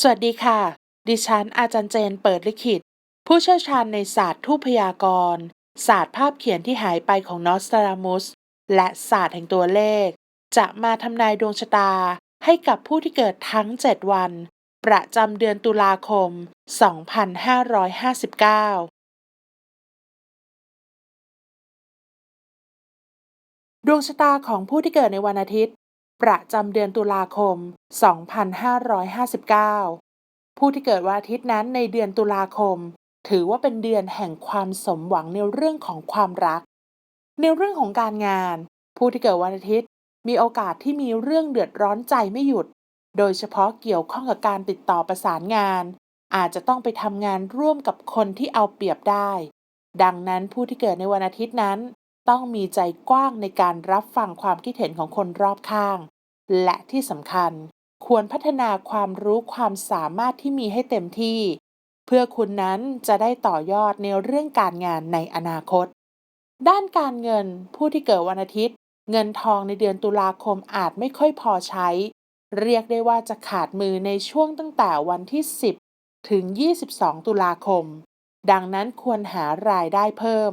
สวัสดีค่ะ ดิฉันอาจารย์เจนเปิดลิขิต ผู้เชี่ยวชาญในศาสตร์ทูพยากรณ์ศาสตร์ภาพเขียนที่หายไปของนอสตรามุส และศาสตร์แห่งตัวเลข จะมาทำนายดวงชะตาให้กับผู้ที่เกิดทั้ง 7 วัน ประจำเดือนตุลาคม 2559 ดวงชะตาของผู้ที่เกิดในวันอาทิตย์ ประจำเดือนตุลาคม 2559 ผู้ที่เกิดวันอาทิตย์นั้นในเดือนตุลาคม ถือว่าเป็นเดือนแห่งความสมหวังในเรื่องของความรัก ในเรื่องของการงาน ผู้ที่เกิดวันอาทิตย์มีโอกาสที่มีเรื่องเดือดร้อนใจไม่หยุด โดยเฉพาะเกี่ยวข้องกับการติดต่อประสานงาน อาจจะต้องไปทำงานร่วมกับคนที่เอาเปรียบได้ ดังนั้นผู้ที่เกิดในวันอาทิตย์นั้น ต้องมีใจกว้างในการรับฟังความคิดเห็นของคนรอบข้าง และที่สำคัญ ควรพัฒนาความรู้ความสามารถที่มีให้เต็มที่ เพื่อคุณนั้นจะได้ต่อยอดในเรื่องการงานในอนาคต ด้านการเงินผู้ที่เกิดวันอาทิตย์ เงินทองในเดือนตุลาคมอาจไม่ค่อยพอใช้ เรียกได้ว่าจะขาดมือในช่วงตั้งแต่วันที่ 10 ถึง 22 ตุลาคม ดังนั้นควรหารายได้เพิ่ม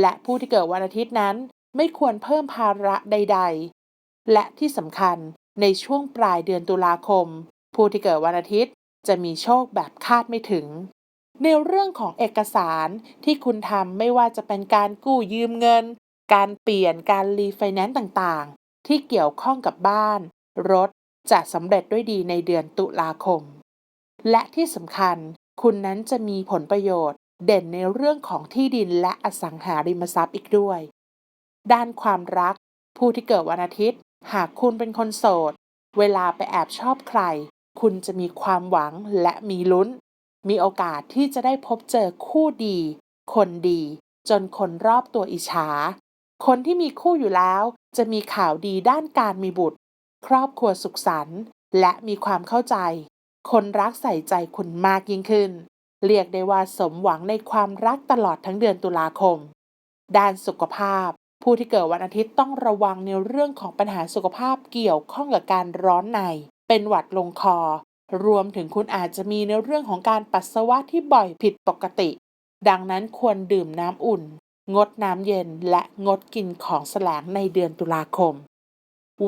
และผู้ที่เกิดวันอาทิตย์นั้นไม่ควรเพิ่มภาระใดๆ และที่สำคัญในช่วงปลายเดือนตุลาคม ผู้ที่เกิดวันอาทิตย์จะมีโชคแบบคาดไม่ถึง ในเรื่องของเอกสารที่คุณทำไม่ว่าจะเป็นการกู้ยืมเงิน การเปลี่ยนการรีไฟแนนซ์ต่างๆ ที่เกี่ยวข้องกับบ้าน รถจะสำเร็จด้วยดีในเดือนตุลาคม และที่สำคัญคุณนั้นจะมีผลประโยชน์ เด่นในเรื่องของที่ดินและอสังหาริมทรัพย์อีกด้วย ด้านความรัก ผู้ที่เกิดวันอาทิตย์ หากคุณเป็นคนโสด เวลาไปแอบชอบใคร คุณจะมีความหวังและมีลุ้น มีโอกาสที่จะได้พบเจอคู่ดี คนดี จนคนรอบตัวอิจฉา คนที่มีคู่อยู่แล้ว จะมีข่าวดีด้านการมีบุตร ครอบครัวสุขสันต์และมีความเข้าใจ คนรักใส่ใจคุณมากยิ่งขึ้น เรียกได้ว่าสมหวังในความรักตลอดทั้งเดือนตุลาคม ด้านสุขภาพ ผู้ที่เกิดวันอาทิตย์ต้องระวังในเรื่องของปัญหาสุขภาพเกี่ยวข้องกับการร้อนใน เป็นหวัดลงคอ รวมถึงคุณอาจจะมีในเรื่องของการปัสสาวะที่บ่อยผิดปกติ ดังนั้นควรดื่มน้ำอุ่น งดน้ำเย็นและงดกินของแสลงในเดือนตุลาคม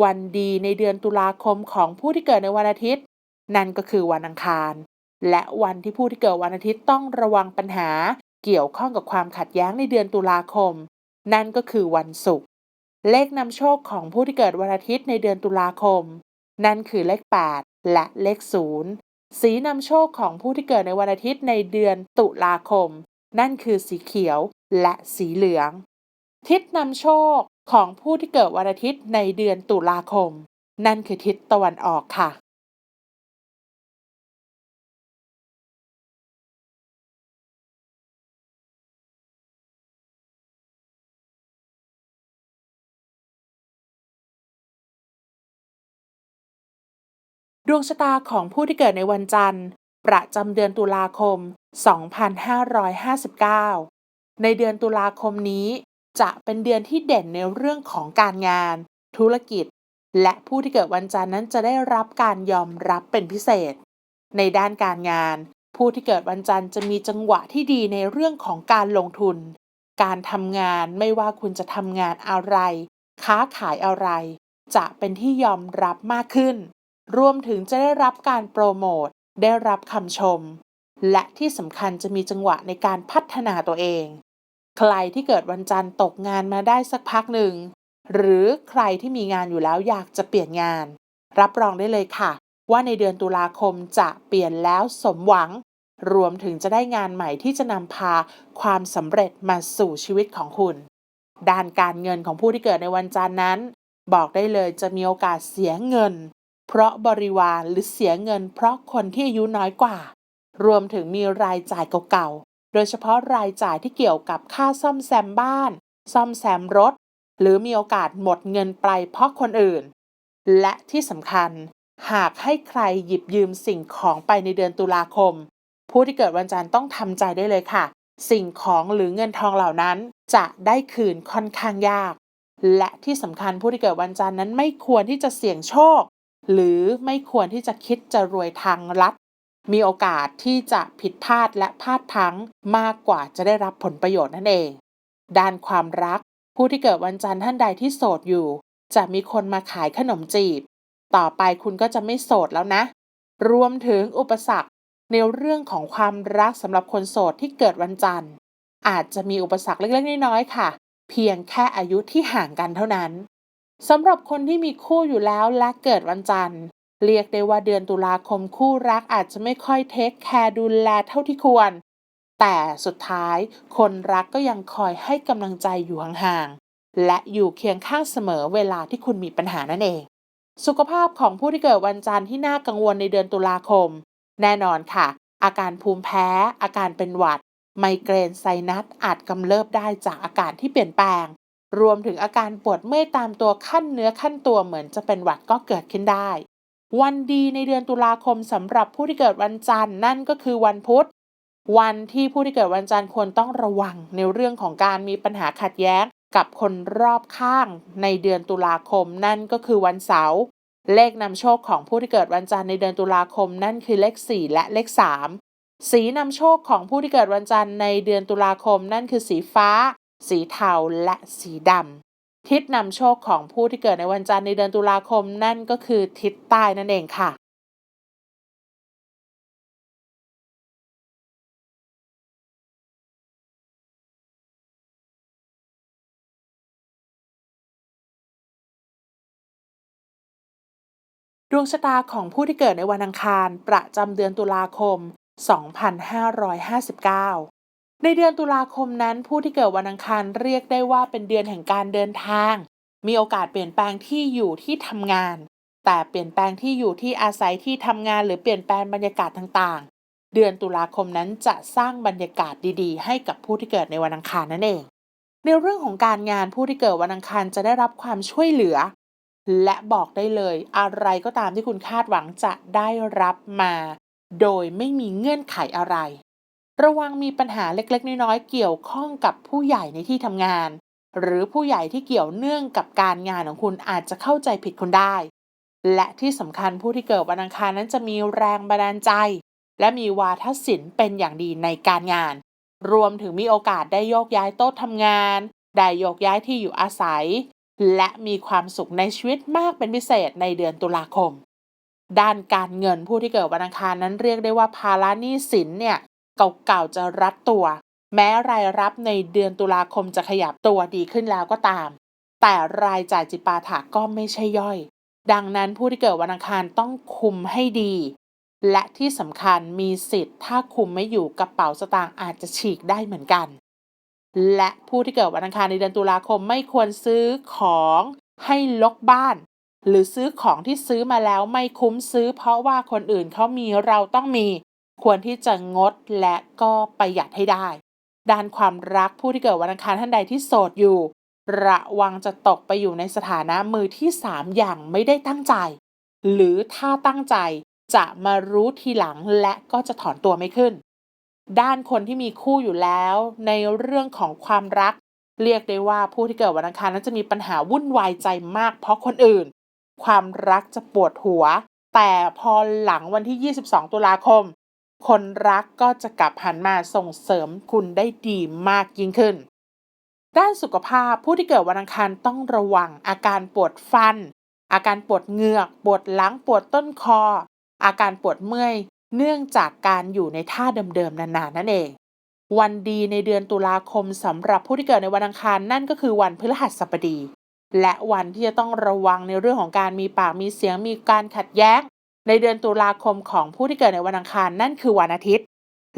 วันดีในเดือนตุลาคมของผู้ที่เกิดในวันอาทิตย์ นั่นก็คือวันอังคาร และวันที่ผู้ที่เกิดวันอาทิตย์ต้องระวังปัญหาเกี่ยวข้องกับความขัดแย้งในเดือนตุลาคม นั่นก็คือวันศุกร์ เลขนำโชคของผู้ที่เกิดวันอาทิตย์ในเดือนตุลาคม นั่นคือเลข 8 และเลข 0 สีนำโชคของผู้ที่เกิดในวันอาทิตย์ในเดือนตุลาคม นั่นคือสีเขียวและสีเหลือง ทิศนำโชคของผู้ที่เกิดวันอาทิตย์ในเดือนตุลาคม นั่นคือทิศตะวันออกค่ะ ดวงชะตาของผู้ที่เกิดในวันจันทร์ ประจำเดือนตุลาคม 2559 ในเดือนตุลาคมนี้จะเป็นเดือนที่เด่นในเรื่องของการงาน ธุรกิจ และผู้ที่เกิดวันจันทร์นั้นจะได้รับการยอมรับเป็นพิเศษ ในด้านการงาน ผู้ที่เกิดวันจันทร์จะมีจังหวะที่ดีในเรื่องของการลงทุน การทำงานไม่ว่าคุณจะทำงานอะไร ค้าขายอะไร จะเป็นที่ยอมรับมากขึ้น รวมถึงจะได้รับการโปรโมทได้รับคำชม และที่สำคัญจะมีจังหวะในการพัฒนาตัวเอง ใครที่เกิดวันจันทร์ตกงานมาได้สักพักหนึ่ง หรือใครที่มีงานอยู่แล้วอยากจะเปลี่ยนงาน รับรองได้เลยค่ะ ว่าในเดือนตุลาคมจะเปลี่ยนแล้วสมหวัง รวมถึงจะได้งานใหม่ที่จะนำพาความสำเร็จมาสู่ชีวิตของคุณ ด้านการเงินของผู้ที่เกิดในวันจันทร์นั้น บอกได้เลยจะมีโอกาสเสียเงิน เพราะบริวารหรือเสียเงิน เพราะคนที่อายุน้อยกว่า รวมถึงมีรายจ่ายเก่าๆ โดยเฉพาะรายจ่ายที่เกี่ยวกับค่าซ่อมแซมบ้าน ซ่อมแซมรถ หรือมีโอกาสหมดเงินไปเพราะคนอื่น และที่สำคัญ หากให้ใครหยิบยืมสิ่งของไปในเดือนตุลาคม ผู้ที่เกิดวันจันทร์ต้องทำใจได้เลยค่ะ สิ่งของหรือเงินทองเหล่านั้นจะได้คืนค่อนข้างยาก และที่สำคัญผู้ที่เกิดวันจันทร์นั้นไม่ควรที่จะเสี่ยงโชค หรือไม่ควรที่จะคิดจะรวยทางลัด มีโอกาสที่จะผิดพลาดและพลาดพลั้งมากกว่าจะได้รับผลประโยชน์นั่นเอง ด้านความรัก ผู้ที่เกิดวันจันทร์ท่านใดที่โสดอยู่ จะมีคนมาขายขนมจีบ ต่อไปคุณก็จะไม่โสดแล้วนะ รวมถึงอุปสรรคในเรื่องของความรักสำหรับคนโสดที่เกิดวันจันทร์ อาจจะมีอุปสรรคเล็กๆน้อยๆค่ะ เพียงแค่อายุที่ห่างกันเท่านั้น สำหรับคนที่มีคู่อยู่แล้วและเกิดวันจันทร์ เรียกได้ว่าเดือนตุลาคมคู่รักอาจจะไม่ค่อยเทคแคร์ดูแลเท่าที่ควร แต่สุดท้ายคนรักก็ยังคอยให้กำลังใจอยู่ห่างๆ และอยู่เคียงข้างเสมอเวลาที่คุณมีปัญหานั่นเอง สุขภาพของผู้ที่เกิดวันจันทร์ที่น่ากังวลในเดือนตุลาคม แน่นอนค่ะ อาการภูมิแพ้ อาการเป็นหวัด ไมเกรนไซนัสอาจกำเริบได้จากอากาศที่เปลี่ยนแปลง รวมถึงอาการปวดเมื่อยตามตัวขั้นเนื้อขั้นตัวเหมือนจะเป็นหวัดก็เกิดขึ้นได้ วันดีในเดือนตุลาคมสำหรับผู้ที่เกิดวันจันทร์นั่นก็คือวันพุธ วันที่ผู้ที่เกิดวันจันทร์ควรต้องระวังในเรื่องของการมีปัญหาขัดแย้งกับคนรอบข้างในเดือนตุลาคมนั่นก็คือวันเสาร์เลขนำโชคของผู้ที่เกิดวันจันทร์ในเดือนตุลาคมนั่นคือเลข 4 และเลข 3 สีนำโชคของผู้ที่เกิดวันจันทร์ในเดือนตุลาคมนั่นคือสีฟ้า สีเทาและสีดำทิศนำโชคของผู้ที่เกิดในวันจันทร์ในเดือนตุลาคมนั่นก็คือทิศใต้นั่นเองค่ะดวงชะตาของผู้ที่เกิดในวันอังคารประจำเดือนตุลาคม 2559 ในเดือนตุลาคมนั้นผู้ที่เกิดวันอังคารเรียกได้ว่าเป็นเดือนแห่งการเดินทาง มีโอกาสเปลี่ยนแปลงที่อยู่ที่ทำงาน แต่เปลี่ยนแปลงที่อยู่ที่อาศัยที่ทำงานหรือเปลี่ยนแปลงบรรยากาศต่างๆ เดือนตุลาคมนั้นจะสร้างบรรยากาศดีๆ ให้กับผู้ที่เกิดในวันอังคารนั่นเอง ในเรื่องของการงานผู้ที่เกิดวันอังคารจะได้รับความช่วยเหลือ และบอกได้เลยอะไรก็ตามที่คุณคาดหวังจะได้รับมา โดยไม่มีเงื่อนไขอะไร ระวังมีปัญหาเล็กๆ น้อยๆ เกี่ยวข้องกับผู้ใหญ่ในที่ทำงาน หรือผู้ใหญ่ที่เกี่ยวเนื่องกับการงานของคุณอาจจะเข้าใจผิดคุณได้ และที่สำคัญผู้ที่เกิดวันอังคารนั้นจะมีแรงบันดาลใจ และมีวาทศิลป์เป็นอย่างดีในการงาน รวมถึงมีโอกาสได้โยกย้ายโต๊ะทำงาน ได้โยกย้ายที่อยู่อาศัย และมีความสุขในชีวิตมากเป็นพิเศษในเดือนตุลาคม ด้านการเงินผู้ที่เกิดวันอังคารนั้นเรียกได้ว่าภาระหนี้สินเนี่ย เก่าๆจะรัดตัว แม้รายรับในเดือนตุลาคมจะขยับตัวดีขึ้นแล้วก็ตาม แต่รายจ่ายจิปาถะก็ไม่ใช่ย่อย ดังนั้นผู้ที่เกิดวันอังคารต้องคุมให้ดี และที่สำคัญมีสิทธิ์ ถ้าคุมไม่อยู่กระเป๋าสตางค์อาจจะฉีกได้เหมือนกัน และผู้ที่เกิดวันอังคารในเดือนตุลาคมไม่ควรซื้อของให้ลกบ้านหรือซื้อของที่ซื้อมาแล้วไม่คุ้มซื้อเพราะว่าคนอื่นเขามีเราต้องมี ควรที่จะงดและก็ประหยัดให้ได้ ด้านความรักผู้ที่เกิดวันอังคารท่านใดที่โสดอยู่ ระวังจะตกไปอยู่ในสถานะมือที่สามอย่างไม่ได้ตั้งใจ หรือถ้าตั้งใจจะมารู้ทีหลังและก็จะถอนตัวไม่ขึ้น ด้านคนที่มีคู่อยู่แล้ว ในเรื่องของความรัก เรียกได้ว่าผู้ที่เกิดวันอังคารนั้นจะมีปัญหาวุ่นวายใจมาก เพราะคนอื่น ความรักจะปวดหัว แต่พอหลังวันที่ 22 ตุลาคม คนรักก็จะกลับหันมาส่งเสริมคุณได้ดีมากยิ่งขึ้น ด้านสุขภาพผู้ที่เกิดวันอังคารต้องระวังอาการปวดฟัน อาการปวดเหงือก ปวดหลังปวดต้นคอ อาการปวดเมื่อย เนื่องจากการอยู่ในท่าเดิมๆนานๆนั่นเอง วันดีในเดือนตุลาคมสำหรับผู้ที่เกิดในวันอังคารนั่นก็คือวันพฤหัสบดี และวันที่จะต้องระวังในเรื่องของการมีปากมีเสียงมีการขัดแย้ง ในเดือนตุลาคมของผู้ที่เกิดในวันอังคารนั่นคือวันอาทิตย์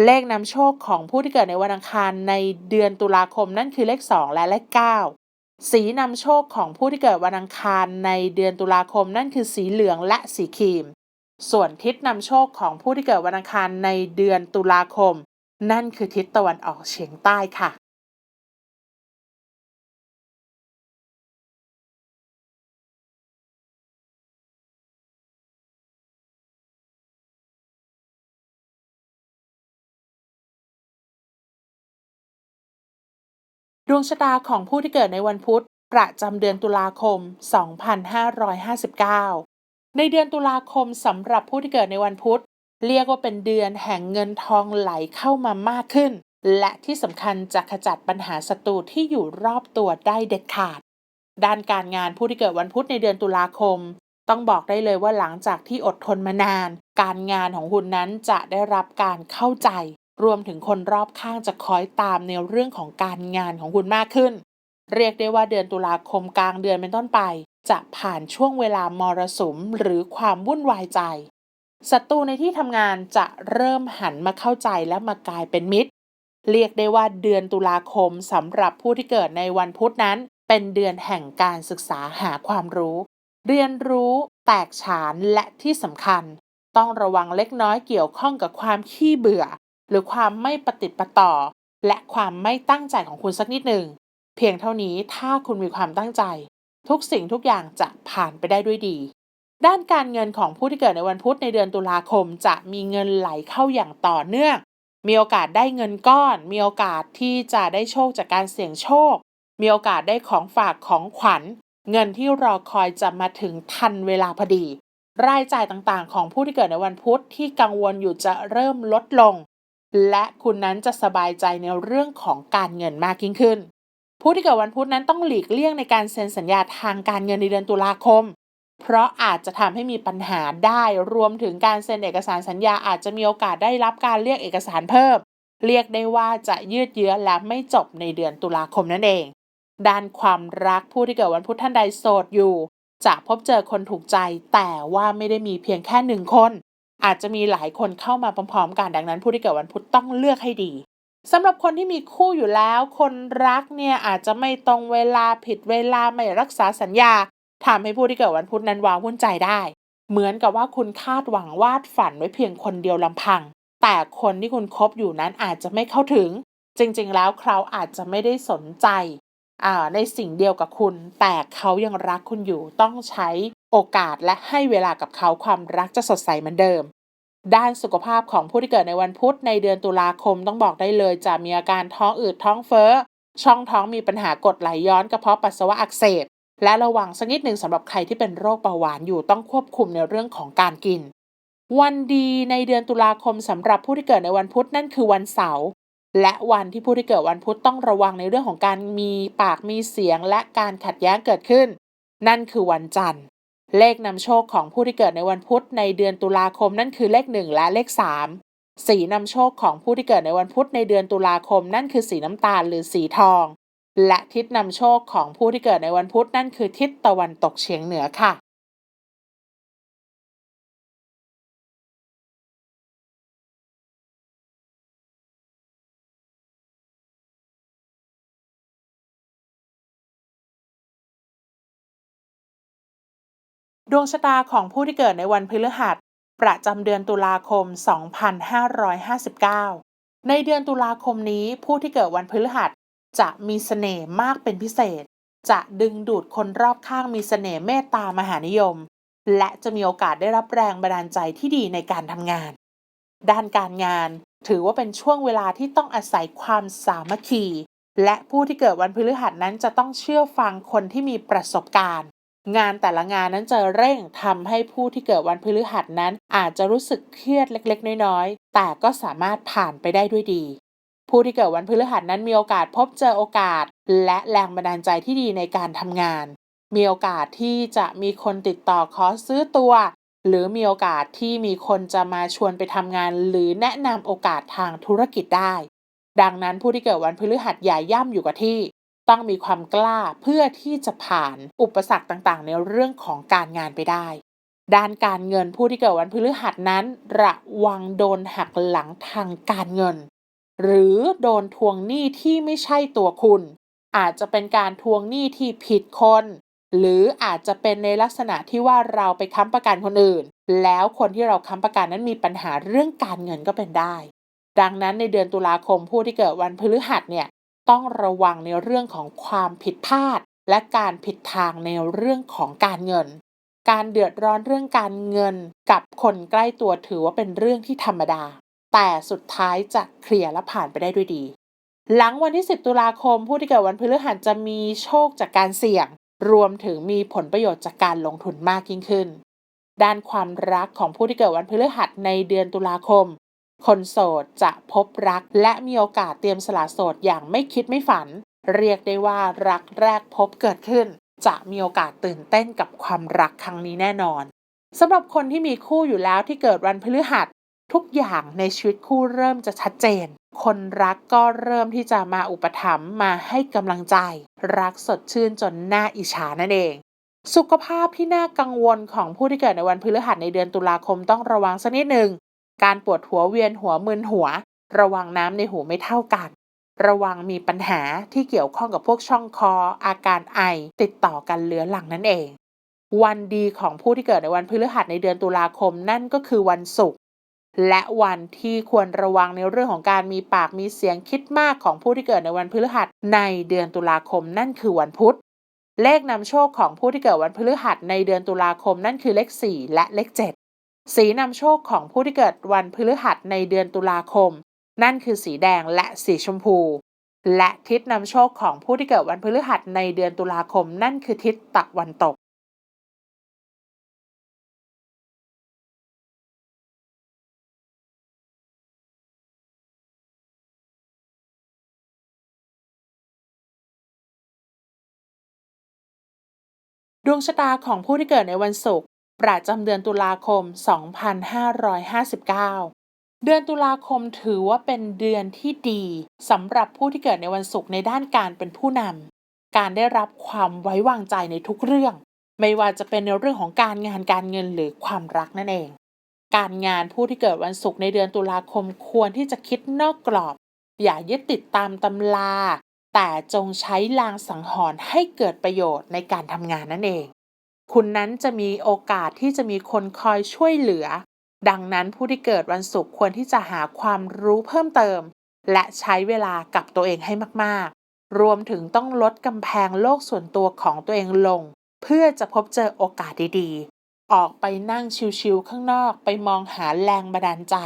เลขนำโชคของผู้ที่เกิดในวันอังคารในเดือนตุลาคมนั่นคือเลข 2 และเลข 9 สีนำโชคของผู้ที่เกิดวันอังคารในเดือนตุลาคมนั่นคือสีเหลืองและสีครีม ส่วนทิศนำโชคของผู้ที่เกิดวันอังคารในเดือนตุลาคม นั่นคือทิศตะวันออกเฉียงใต้ค่ะ ดวงชะตาของผู้ที่เกิดในวันพุธ ประจำเดือนตุลาคม 2559 ในเดือนตุลาคมสำหรับผู้ที่เกิดในวันพุธ เรียกว่าเป็นเดือนแห่งเงินทองไหลเข้ามามากขึ้น และที่สำคัญจะขจัดปัญหาศัตรูที่อยู่รอบตัวได้เด็ดขาด ด้านการงานผู้ที่เกิดวันพุธในเดือนตุลาคม ต้องบอกได้เลยว่าหลังจากที่อดทนมานาน การงานของคุณนั้นจะได้รับการเข้าใจ รวมถึงคนรอบข้างจะคอยตามในเรื่องของการงานของคุณมากขึ้น เรียกได้ว่าเดือนตุลาคมกลางเดือนเป็นต้นไป จะผ่านช่วงเวลามรสุมหรือความวุ่นวายใจศัตรูในที่ทำงานจะเริ่มหันมาเข้าใจและมากลายเป็นมิตร เรียกได้ว่าเดือนตุลาคมสำหรับผู้ที่เกิดในวันพุธนั้น เป็นเดือนแห่งการศึกษาหาความรู้ เรียนรู้ แตกฉานและที่สำคัญ ต้องระวังเล็กน้อยเกี่ยวข้องกับความขี้เบื่อ หรือความไม่ปฏิประต่อ และความไม่ตั้งใจของคุณสักนิดหนึ่ง เพียงเท่านี้ถ้าคุณมีความตั้งใจ ทุกสิ่งทุกอย่างจะผ่านไปได้ด้วยดี ด้านการเงินของผู้ที่เกิดในวันพุธในเดือนตุลาคมจะมีเงินไหลเข้าอย่างต่อเนื่อง มีโอกาสได้เงินก้อน มีโอกาสที่จะได้โชคจากการเสี่ยงโชค มีโอกาสได้ของฝากของขวัญ เงินที่รอคอยจะมาถึงทันเวลาพอดีรายจ่ายต่างๆ ของผู้ที่เกิดในวันพุธที่กังวลอยู่จะเริ่มลดลง และคุณนั้นจะสบายใจในเรื่องของการเงินมากยิ่งขึ้น ผู้ที่เกิดวันพุธนั้นต้องหลีกเลี่ยงในการเซ็นสัญญาทางการเงินในเดือนตุลาคม เพราะอาจจะทำให้มีปัญหาได้รวมถึงการเซ็นเอกสารสัญญาอาจจะมีโอกาสได้รับการเรียกเอกสารเพิ่ม เรียกได้ว่าจะยืดเยื้อและไม่จบในเดือนตุลาคมนั่นเอง ด้านความรักผู้ที่เกิดวันพุธท่านใดโสดอยู่จะพบเจอคนถูกใจแต่ว่าไม่ได้มีเพียงแค่หนึ่งคน อาจจะมีหลายคนเข้ามาพร้อมๆกันดังนั้นผู้ที่เกิดวันพุธต้องเลือกให้ดีสำหรับคนที่มีคู่อยู่แล้ว คนรักเนี่ยอาจจะไม่ตรงเวลาผิดเวลาไม่รักษาสัญญาทำให้ผู้ที่เกิดวันพุธนั้นว้าวุ่นใจได้ เหมือนกับว่าคุณคาดหวังวาดฝันไว้เพียงคนเดียวลำพัง แต่คนที่คุณคบอยู่นั้นอาจจะไม่เข้าถึง จริงๆ แล้วเขาอาจจะไม่ได้สนใจในสิ่งเดียวกับคุณ แต่เขายังรักคุณอยู่ต้องใช้ โอกาสและให้เวลากับเขาความรักจะสดใสเหมือนเดิม ด้านสุขภาพของผู้ที่เกิดในวันพุธในเดือนตุลาคมต้องบอกได้เลยจะมีอาการท้องอืดท้องเฟ้อ ช่องท้องมีปัญหากดไหลย้อนกระเพาะปัสสาวะอักเสบและระวังสักนิดหนึ่งสำหรับใครที่เป็นโรคเบาหวานอยู่ต้องควบคุมในเรื่องของการกิน วันดีในเดือนตุลาคมสำหรับผู้ที่เกิดในวันพุธนั่นคือวันเสาร์และวันที่ผู้ที่เกิดวันพุธต้องระวังในเรื่องของการมีปากมีเสียงและการขัดแย้งเกิดขึ้น นั่นคือวันจันทร์ เลขนำโชคของผู้ที่เกิดในวันพุธในเดือนตุลาคมนั่นคือเลขหนึ่งและเลขสามสีนำโชคของผู้ที่เกิดในวันพุธในเดือนตุลาคมนั่นคือสีน้ำตาลหรือสีทอง และทิศนำโชคของผู้ที่เกิดในวันพุธนั่นคือทิศตะวันตกเฉียงเหนือค่ะ ดวงชะตาของผู้ที่เกิดในวันพฤหัส ประจำเดือนตุลาคม 2559 ในเดือนตุลาคมนี้ผู้ที่เกิดวันพฤหัสจะมีเสน่ห์มากเป็นพิเศษ จะดึงดูดคนรอบข้างมีเสน่ห์เมตตามหานิยม และจะมีโอกาสได้รับแรงบันดาลใจที่ดีในการทำงาน ด้านการงานถือว่าเป็นช่วงเวลาที่ต้องอาศัยความสามัคคี และผู้ที่เกิดวันพฤหัสนั้นจะต้องเชื่อฟังคนที่มีประสบการณ์ งานแต่ละงานนั้นจะเร่งทำให้ผู้ที่เกิดวันพฤหัสนั้น อาจจะรู้สึกเครียดเล็กๆ น้อยๆ แต่ก็สามารถผ่านไปได้ด้วยดี ผู้ที่เกิดวันพฤหัสนั้นมีโอกาสพบเจอโอกาส และแรงบันดาลใจที่ดีในการทำงาน มีโอกาสที่จะมีคนติดต่อขอซื้อตัว หรือมีโอกาสที่มีคนจะมาชวนไปทำงาน หรือแนะนำโอกาสทางธุรกิจได้ ดังนั้นผู้ที่เกิดวันพฤหัสอย่าย่ำอยู่กับที่ ต้องมีความกล้าเพื่อที่จะผ่านอุปสรรคต่างๆ ในเรื่องของการงานไปได้ ด้านการเงินผู้ที่เกิดวันพฤหัสนั้น ระวังโดนหักหลังทางการเงิน หรือโดนทวงหนี้ที่ไม่ใช่ตัวคุณ อาจจะเป็นการทวงหนี้ที่ผิดคน หรืออาจจะเป็นในลักษณะที่ว่าเราไปค้ำประกันคนอื่น แล้วคนที่เราค้ำประกันนั้นมีปัญหาเรื่องการเงินก็เป็นได้ ดังนั้นในเดือนตุลาคมผู้ที่เกิดวันพฤหัสเนี่ย ต้องระวังในเรื่องของความผิดพลาด และการผิดทางในเรื่องของการเงิน การเดือดร้อนเรื่องการเงิน กับคนใกล้ตัวถือว่าเป็นเรื่องที่ธรรมดา แต่สุดท้ายจะเคลียร์และผ่านไปได้ด้วยดี หลังวันที่ 10 ตุลาคม ผู้ที่เกิดวันพฤหัสจะมีโชคจากการเสี่ยง รวมถึงมีผลประโยชน์จากการลงทุนมากยิ่งขึ้น ด้านความรักของผู้ที่เกิดวันพฤหัสในเดือนตุลาคม คนโสดจะพบรักและมีโอกาสเตรียมสละโสดอย่างไม่คิดไม่ฝัน เรียกได้ว่ารักแรกพบเกิดขึ้น จะมีโอกาสตื่นเต้นกับความรักครั้งนี้แน่นอนสำหรับคนที่มีคู่อยู่แล้วที่เกิดวันพฤหัส ทุกอย่างในชีวิตคู่เริ่มจะชัดเจน คนรักก็เริ่มที่จะมาอุปถัมภ์มาให้กำลังใจ รักสดชื่นจนหน่าอิจฉานั่นเอง สุขภาพที่น่ากังวลของผู้ที่เกิดในวันพฤหัสในเดือนตุลาคมต้องระวังสักนิดหนึ่ง การปวดหัวเวียนหัวมึนหัว ระวังน้ำในหูไม่เท่ากัน ระวังมีปัญหาที่เกี่ยวข้องกับพวกช่องคอ อาการไอ ติดต่อกันเลื้อหลังนั่นเอง วันดีของผู้ที่เกิดในวันพฤหัสในเดือนตุลาคมนั่นก็คือวันศุกร์และวันที่ควรระวังในเรื่องของการมีปากมีเสียงคิดมากของผู้ที่เกิดในวันพฤหัสในเดือนตุลาคมนั่นคือวันพุธ เลขนำโชคของผู้ที่เกิดวันพฤหัสในเดือนตุลาคมนั่นคือเลข 4 และเลข 7 สีนำโชคของผู้ที่เกิดวันพฤหัสในเดือนตุลาคม นั่นคือสีแดงและสีชมพู และทิศนำโชคของผู้ที่เกิดวันพฤหัสในเดือนตุลาคม นั่นคือทิศตะวันตกดวงชะตาของผู้ที่เกิดในวันศุกร์ ประจำเดือนตุลาคม 2559 เดือนตุลาคมถือว่าเป็นเดือนที่ดีสำหรับผู้ที่เกิดในวันศุกร์ในด้านการเป็นผู้นำการได้รับความไว้วางใจในทุกเรื่อง ไม่ว่าจะเป็นในเรื่องของการงานการเงินหรือความรักนั่นเอง การงานผู้ที่เกิดวันศุกร์ในเดือนตุลาคมควรที่จะคิดนอกกรอบ อย่ายึดติดตามตำรา แต่จงใช้ลางสังหรณ์ให้เกิดประโยชน์ในการทำงานนั่นเอง คุณนั้นจะมีโอกาสที่จะมีคนคอยช่วยเหลือ ดังนั้นผู้ที่เกิดวันศุกร์ควรที่จะหาความรู้เพิ่มเติม และใช้เวลากับตัวเองให้มากๆ รวมถึงต้องลดกำแพงโลกส่วนตัวของตัวเองลง เพื่อจะพบเจอโอกาสดีๆ ออกไปนั่งชิวๆข้างนอกไปมองหาแรงบันดาลใจ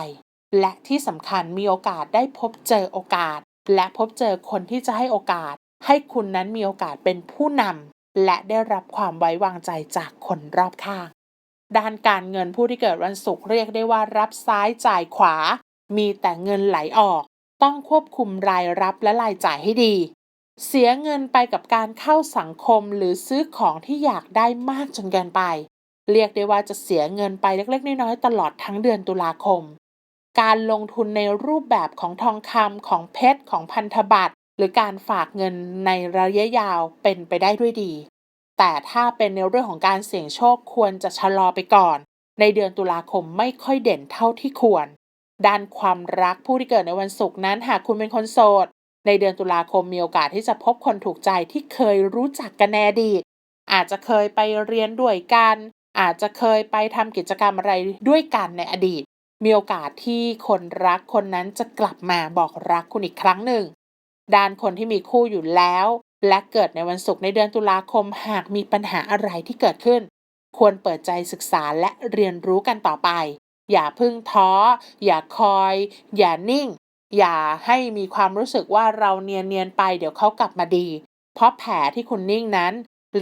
และที่สำคัญมีโอกาสได้พบเจอโอกาส และพบเจอคนที่จะให้โอกาส ให้คุณนั้นมีโอกาสเป็นผู้นำ และได้รับความไว้วางใจจากคนรอบข้าง ด้านการเงินผู้ที่เกิดวันศุกร์เรียกได้ว่ารับซ้ายจ่ายขวา มีแต่เงินไหลออก ต้องควบคุมรายรับและรายจ่ายให้ดี เสียเงินไปกับการเข้าสังคมหรือซื้อของที่อยากได้มากจนเกินไป เรียกได้ว่าจะเสียเงินไปเล็กๆ น้อยๆตลอดทั้งเดือนตุลาคม การลงทุนในรูปแบบของทองคำของเพชรของพันธบัตร หรือการฝากเงินในระยะยาวเป็นไปได้ด้วยดี แต่ถ้าเป็นในเรื่องของการเสี่ยงโชคควรจะชะลอไปก่อน ในเดือนตุลาคมไม่ค่อยเด่นเท่าที่ควร ด้านความรักผู้ที่เกิดในวันศุกร์นั้นหากคุณเป็นคนโสด ในเดือนตุลาคมมีโอกาสที่จะพบคนถูกใจที่เคยรู้จักกันแนอดีตอาจจะเคยไปเรียนด้วยกัน อาจจะเคยไปทำกิจกรรมอะไรด้วยกันในอดีต มีโอกาสที่คนรักคนนั้นจะกลับมาบอกรักคุณอีกครั้งหนึ่ง ด้านคนที่มีคู่อยู่แล้ว และเกิดในวันศุกร์ในเดือนตุลาคมหากมีปัญหาอะไรที่เกิดขึ้น ควรเปิดใจศึกษาและเรียนรู้กันต่อไป อย่าพึ่งท้อ อย่าคอย อย่านิ่ง อย่าให้มีความรู้สึกว่าเราเนียนเนียนไปเดี๋ยวเขากลับมาดี เพราะแผลที่คุณนิ่งนั้น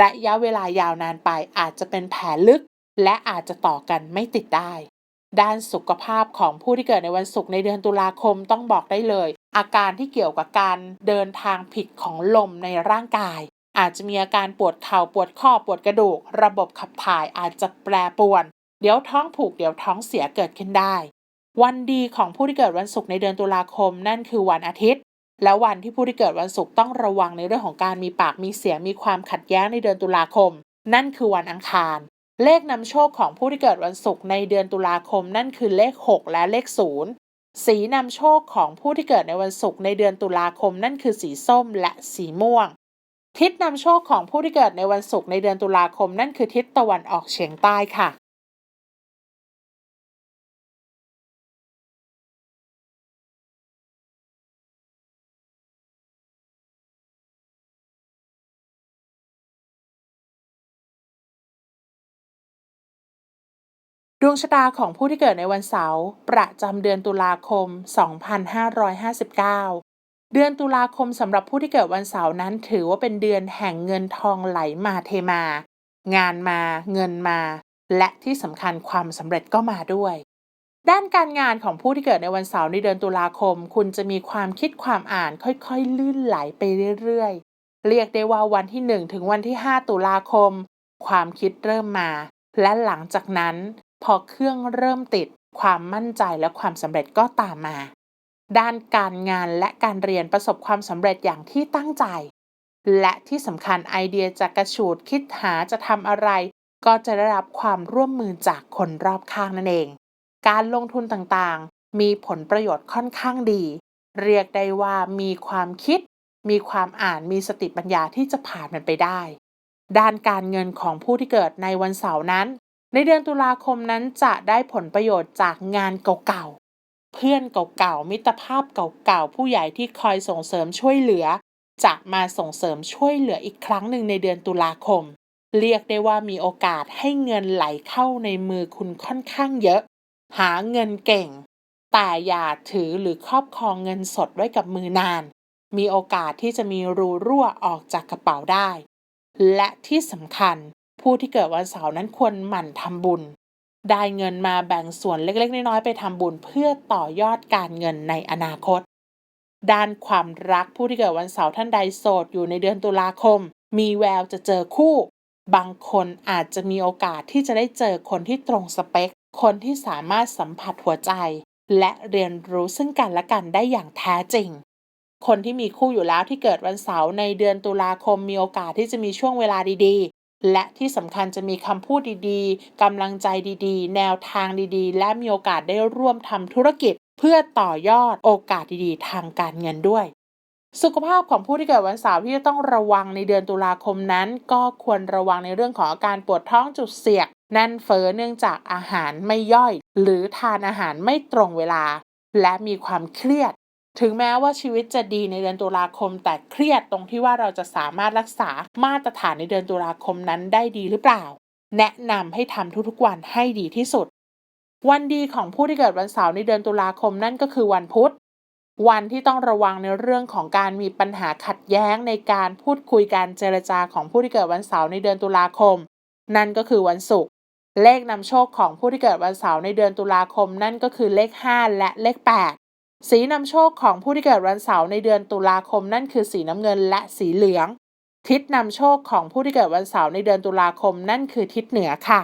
ระยะเวลายาวนานไปอาจจะเป็นแผลลึก และอาจจะต่อกันไม่ติดได้ ด้านสุขภาพของผู้ที่เกิดในวันศุกร์ในเดือนตุลาคมต้องบอกได้เลย อาการที่เกี่ยวกับการเดินทางผิดของลมในร่างกาย อาจจะมีอาการปวดเข่าปวดข้อปวดกระดูก ระบบขับถ่ายอาจจะแปรปรวน เดี๋ยวท้องผูกเดี๋ยวท้องเสียเกิดขึ้นได้ วันดีของผู้ที่เกิดวันศุกร์ในเดือนตุลาคมนั่นคือวันอาทิตย์ และวันที่ผู้ที่เกิดวันศุกร์ต้องระวังในเรื่องของการมีปากมีเสียงมีความขัดแย้งในเดือนตุลาคม นั่นคือวันอังคาร เลขนำโชคของผู้ที่เกิดวันศุกร์ในเดือนตุลาคมนั่นคือเลข 6 และเลข 0 สีนำโชคของผู้ที่เกิดในวันศุกร์ในเดือนตุลาคมนั่นคือสีส้มและสีม่วง ทิศนำโชคของผู้ที่เกิดในวันศุกร์ในเดือนตุลาคมนั่นคือทิศตะวันออกเฉียงใต้ค่ะ ดวงชะตาของผู้ที่เกิดในวันเสาร์ประจำเดือนตุลาคม 2559 เดือนตุลาคมสำหรับผู้ที่เกิดวันเสาร์นั้น ถือว่าเป็นเดือนแห่งเงินทองไหลมาเทมา งานมาเงินมา และที่สำคัญความสำเร็จก็มาด้วย ด้านการงานของผู้ที่เกิดในวันเสาร์ในเดือนตุลาคม คุณจะมีความคิดความอ่านค่อยๆ ลื่นไหลไปเรื่อยๆ เรียกได้ว่าวันที่ 1 ถึงวันที่ 5 ตุลาคม ความคิดเริ่มมา และหลังจากนั้น พอเครื่องเริ่มติดความมั่นใจและความสำเร็จก็ตามมา ด้านการงานและการเรียนประสบความสำเร็จอย่างที่ตั้งใจ และที่สำคัญไอเดียจะกระฉูดคิดหาจะทำอะไร ก็จะได้รับความร่วมมือจากคนรอบข้างนั่นเอง การลงทุนต่างๆ มีผลประโยชน์ค่อนข้างดี เรียกได้ว่ามีความคิด มีความอ่านมีสติปัญญาที่จะผ่านมันไปได้ ด้านการเงินของผู้ที่เกิดในวันเสาร์นั้น ในเดือนตุลาคมนั้นจะได้ผลประโยชน์จากงานเก่าๆ เพื่อนเก่าๆ มิตรภาพเก่าๆ ผู้ใหญ่ที่คอยส่งเสริมช่วยเหลือ จะมาส่งเสริมช่วยเหลืออีกครั้งหนึ่งในเดือนตุลาคม เรียกได้ว่ามีโอกาสให้เงินไหลเข้าในมือคุณค่อนข้างเยอะ หาเงินเก่ง แต่อย่าถือหรือครอบครองเงินสดไว้กับมือนาน มีโอกาสที่จะมีรูรั่วออกจากกระเป๋าได้ และที่สำคัญ ผู้ที่เกิดวันเสาร์นั้นควรหมั่นทำบุญ ได้เงินมาแบ่งส่วนเล็กๆ น้อยๆไปทำบุญเพื่อต่อยอดการเงินในอนาคต ด้านความรักผู้ที่เกิดวันเสาร์ท่านใดโสดอยู่ในเดือนตุลาคม มีแววจะเจอคู่ บางคนอาจจะมีโอกาสที่จะได้เจอคนที่ตรงสเปค คนที่สามารถสัมผัสหัวใจ และเรียนรู้ซึ่งกันและกันได้อย่างแท้จริงคนที่มีคู่อยู่แล้วที่เกิดวันเสาร์ในเดือนตุลาคมมีโอกาสที่จะมีช่วงเวลาดีๆ และที่สำคัญจะมีคำพูดดีๆกำลังใจดีๆ แนวทางดีๆ และมีโอกาสได้ร่วมทำธุรกิจ เพื่อต่อยอดโอกาสดีๆ ทางการเงินด้วย สุขภาพของผู้ที่เกิดวันเสาร์ที่จะต้องระวังในเดือนตุลาคมนั้น ก็ควรระวังในเรื่องของอาการปวดท้องจุดเสียกแน่นเฟ้อเนื่องจากอาหารไม่ย่อย หรือทานอาหารไม่ตรงเวลา และมีความเครียด ถึงแม้ว่าชีวิตจะดีในเดือนตุลาคม แต่เครียดตรงที่ว่าเราจะสามารถรักษามาตรฐานในเดือนตุลาคมนั้นได้ดีหรือเปล่า แนะนำให้ทำทุกๆวันให้ดีที่สุด วันดีของผู้ที่เกิดวันเสาร์ในเดือนตุลาคมนั่นก็คือวันพุธ วันที่ต้องระวังในเรื่องของการมีปัญหาขัดแย้งในการพูดคุยการเจรจาของผู้ที่เกิดวันเสาร์ในเดือนตุลาคม นั่นก็คือวันศุกร์เลขนำโชคของผู้ที่เกิดวันเสาร์ในเดือนตุลาคมนั่นก็คือเลข 5 และเลข 8 สีนำโชคของผู้ที่เกิดวันเสาร์ในเดือนตุลาคมนั่นคือสีน้ำเงินและสีเหลือง ทิศนำโชคของผู้ที่เกิดวันเสาร์ในเดือนตุลาคมนั่นคือทิศเหนือค่ะ